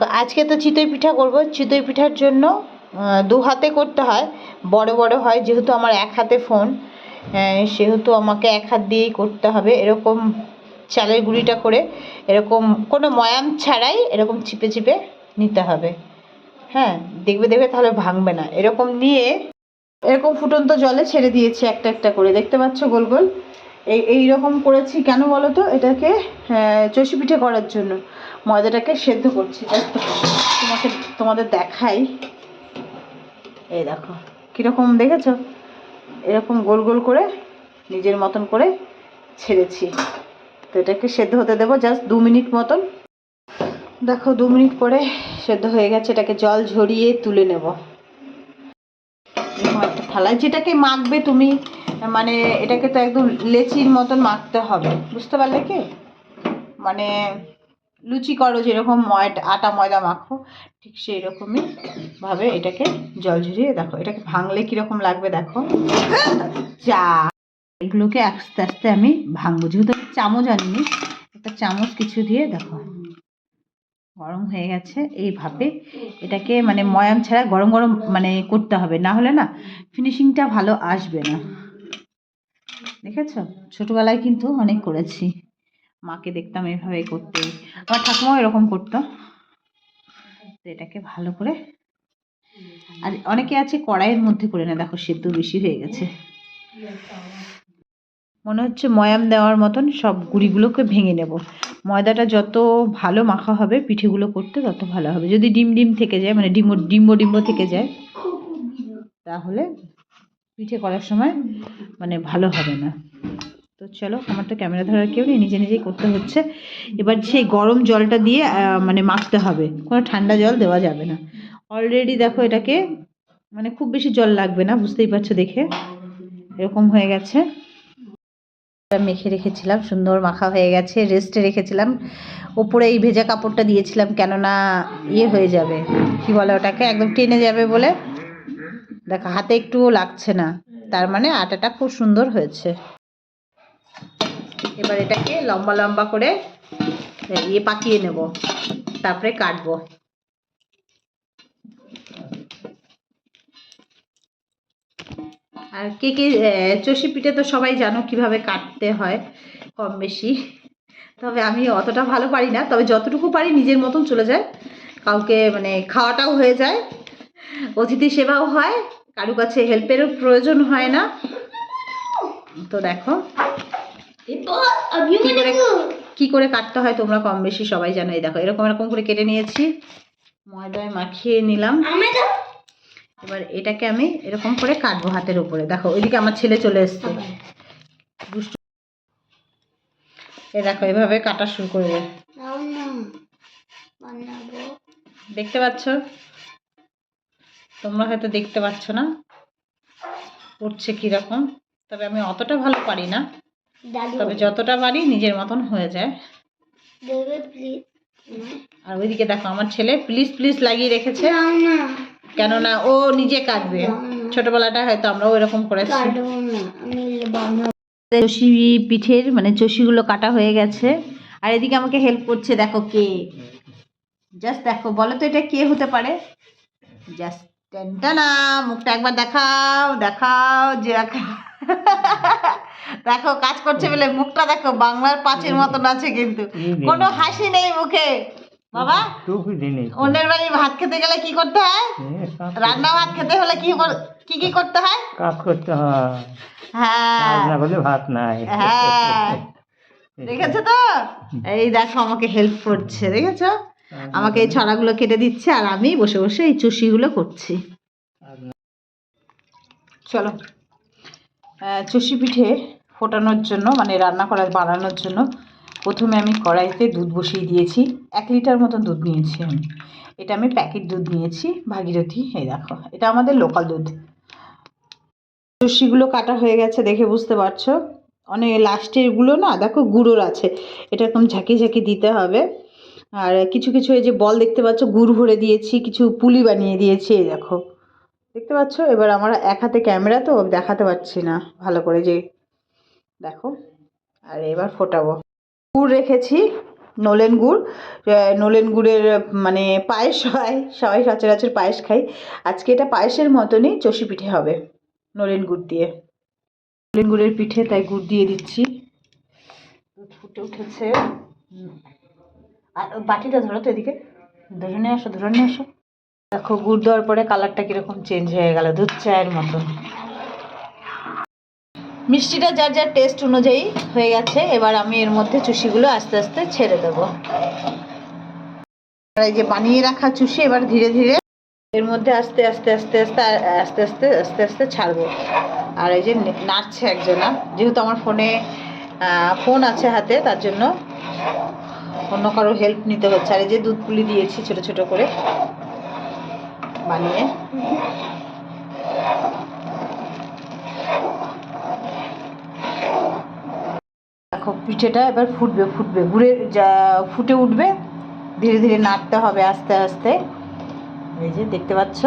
তো আজকে তো চিতই পিঠা করব। চিতই পিঠার জন্য দু হাতে করতে হয়। বড় বড় হয়, যেহেতু আমার এক হাতে ফোন সেহেতু আমাকে এক হাত দিয়েই করতে হবে। এরকম চালের গুঁড়িটা করে, এরকম কোনো ময়াম ছাড়াই এরকম চিপে চিপে নিতে হবে। হ্যাঁ দেখবে দেখবে তাহলে ভাঙবে না। এরকম নিয়ে, এরকম ফুটন্ত জলে ছেড়ে দিয়েছি একটা একটা করে। দেখতে পাচ্ছ গোল গোল? এই এই রকম করেছি কেন বলো তো এটাকে আহ, চষি পিঠে করার জন্য। ময়দাটাকে সেদ্ধ করছি তোমাকে তোমাদের দেখাই। এই দেখো কীরকম দেখেছ? এরকম গোল গোল করে নিজের মতন করে ছেড়েছি। তো এটাকে সেদ্ধ হতে দেবো জাস্ট দু মিনিট মতন। দেখো দু মিনিট পরে সেদ্ধ হয়ে গেছে এটাকে জল ঝরিয়ে তুলে নেব। এরকম একটা থালায় যেটাকে মাখবে তুমি মানে এটাকে তো একদম লেচির মতন মাখতে হবে। বুঝতে পারলে কি? মানে লুচি করো যেরকম ময়টা আটা ময়দা মাখো, ঠিক সেই রকমই ভাবে এটাকে জল ঝরিয়ে দেখো। এটাকে ভাঙলে কীরকম লাগবে দেখো? চা এগুলোকে আস্তে আস্তে আমি ভাঙবো। যেহেতু চামচ আনিনি, একটা চামচ কিছু দিয়ে দেখো। গরম হয়ে গেছে এইভাবে এটাকে মানে ময়াম ছাড়া গরম গরম মানে করতে হবে। না হলে না ফিনিশিংটা ভালো আসবে না। দেখেছ? ছোটবেলায় কিন্তু অনেক করেছি। মাকে দেখতাম এভাবে করতে। আমার ঠাকুমাও এরকম করতো। তো এটাকে ভালো করে আর অনেকে আছে কড়াইয়ের মধ্যে করে না দেখো, সেদ্ধ বেশি হয়ে গেছে। মনে হচ্ছে ময়াম দেওয়ার মতন সব গুঁড়িগুলোকে ভেঙে নেব। ময়দাটা যত ভালো মাখা হবে, পিঠেগুলো করতে তত ভালো হবে। যদি ডিম ডিম থেকে যায় মানে ডিম্ব ডিম্ব ডিম্ব থেকে যায়, তাহলে পিঠে করার সময় মানে ভালো হবে না। তো চলো, আমার তো ক্যামেরা ধরার কেউ নেই, নিজে নিজেই করতে হচ্ছে। এবার সেই গরম জলটা দিয়ে মানে মাখতে হবে। কোনো ঠান্ডা জল দেওয়া যাবে না। অলরেডি দেখো এটাকে মানে খুব বেশি জল লাগবে না, বুঝতেই পারছ দেখে? এরকম হয়ে গেছে। মেখে রেখেছিলাম, সুন্দর মাখা হয়ে গেছে রেস্টে রেখেছিলাম। ওপরে এই ভেজা কাপড়টা দিয়েছিলাম, কেননা ইয়ে হয়ে যাবে। কি বলে ওটাকে? একদম টেনে যাবে বলে। দেখো, হাতে একটুও লাগছে না। তার মানে আটাটা খুব সুন্দর হয়েছে। এবার এটাকে লম্বা লম্বা করে ইয়ে পাকিয়ে নেব, তারপরে কাটবো। আর কে কে চষি পিঠে তো সবাই জানো কীভাবে কাটতে হয়, কম বেশি। তবে আমি অতটা ভালো পারি না, তবে যতটুকু পারি নিজের মতন চলে যায়। কাউকে মানে খাওয়াটাও হয়ে যায়, অতিথি সেবাও হয়। কারু কাছে হেল্পেরও প্রয়োজন হয় না। তো দেখো। কি করে কি করে কাটতে হয় তোমরা কম বেশি সবাই জানো। এই দেখো এরকম এরকম করে কেটে নিয়েছি। ময়দায় মাখিয়ে নিলাম। এবার এটাকে আমি এরকম করে কাটবো হাতের উপরে। দেখো ওইদিকে আমার ছেলে চলে এসছে। দুষ্টু এই দেখো এভাবে কাটা শুরু করবে। দেখতে পাচ্ছ? তোমরা হয়তো দেখতে পাচ্ছ না। করছে কীরকম। তবে আমি অতটা ভালো পারি না। তবে যতটা পারি নিজের মতন হয়ে যায়। আর ওইদিকে দেখো আমার ছেলে প্লিজ প্লিজ লাগিয়ে রেখেছে। কেননা ও নিজে কাটবে। ছোটবেলাটা হয়তো আমরাও এরকম করেছি চষি পিঠের মানে চষিগুলো কাটা হয়ে গেছে। আর এদিকে আমাকে হেল্প করছে দেখো কে। জাস্ট দেখো বলো তো এটা কে হতে পারে? জাস্ট না মুখটা একবার দেখাও দেখাও যে দেখো কাজ করছে বলে মুখটা দেখো বাংলার পাঁচের মতন আছে কিন্তু। কোনো হাসি নেই মুখে। বাবা অন্যের বাড়ি ভাত খেতে গেলে কি করতে হয়? রান্না ভাত খেতে হলে কি কি কি করতে হয়? কাজ করতে হয়। হ্যাঁ। ভাত নাই। হ্যাঁ। দেখেছ তো? এই দেখো আমাকে হেল্প করছে দেখেছ? আমাকে এই ছড়াগুলো কেটে দিচ্ছে আর আমি বসে বসে এই চুষিগুলো করছি। চলো। চষি পিঠে ফোটানোর জন্য মানে রান্না করার বানানোর জন্য প্রথমে আমি কড়াইতে দুধ বসিয়ে দিয়েছি। এক লিটার মতন দুধ নিয়েছি আমি। এটা আমি প্যাকেট দুধ নিয়েছি। ভাগীরথী, এই দেখো, এটা আমাদের লোকাল দুধ। চষিগুলো কাটা হয়ে গেছে দেখে বুঝতে পারছ? অনেক লাস্টেরগুলো না, দেখো গুঁড়োর আছে। এটা এরকম ঝাঁকি ঝাঁকি দিতে হবে। আর কিছু কিছু এই যে বল দেখতে পাচ্ছ, গুড় ভরে দিয়েছি, কিছু পুলি বানিয়ে দিয়েছি, এই দেখো। দেখতে পাচ্ছ? এবার আমার এক হাতে ক্যামেরা তো, দেখাতে পারছি না। ভালো করে যে দেখো। আর এবার ফোটাবো। গুড় রেখেছি, নলেন গুড়। নলেন গুড়ের মানে পায়েস হয়, সবাই সচরাচর পায়েস খাই আজকে এটা পায়েসের মতনই চষি পিঠে হবে, নলেন গুড় দিয়ে। নলেন গুড়ের পিঠে তাই গুড় দিয়ে দিচ্ছি। ফুটে উঠেছে। আর বাটিটা ধরো তো এদিকে। ধরে নিয়ে আসো, ধরে নিয়ে আসো। দেখো গুড় দেওয়ার পরে কালারটা কীরকম চেঞ্জ হয়ে গেল, দুধ চায়ের মতন। মিষ্টিটা যার যার টেস্ট অনুযায়ী হয়ে গেছে, এবার আমি এর মধ্যে চুষিগুলো আস্তে আস্তে ছেড়ে দেবো। এই যে বানিয়ে রাখা চুষি, এবার ধীরে ধীরে এর মধ্যে আস্তে আস্তে আস্তে আস্তে আস্তে আস্তে আস্তে আস্তে ছাড়বো। আর এই যে নাচছে একজনা, যেহেতু আমার ফোনে ফোন আছে হাতে, তার জন্য অন্য কারও হেল্প নিতে হচ্ছে। আর এই যে দুধ পুলি দিয়েছি ছোট ছোট করে বানিয়ে। দেখো, পিঠেটা এবার ফুটবে ফুটবে। গুড়ের যা ফুটে উঠবে, ধীরে ধীরে নাড়তে হবে আস্তে আস্তে। এই যে দেখতে পাচ্ছ?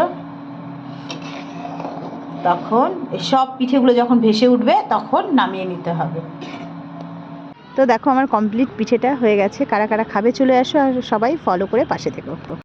তখন সব পিঠেগুলো যখন ভেসে উঠবে, তখন নামিয়ে নিতে হবে। তো দেখো আমার কমপ্লিট পিঠেটা হয়ে গেছে। কারা কারা খাবে চলে আসো আর সবাই ফলো করে পাশে থেকো।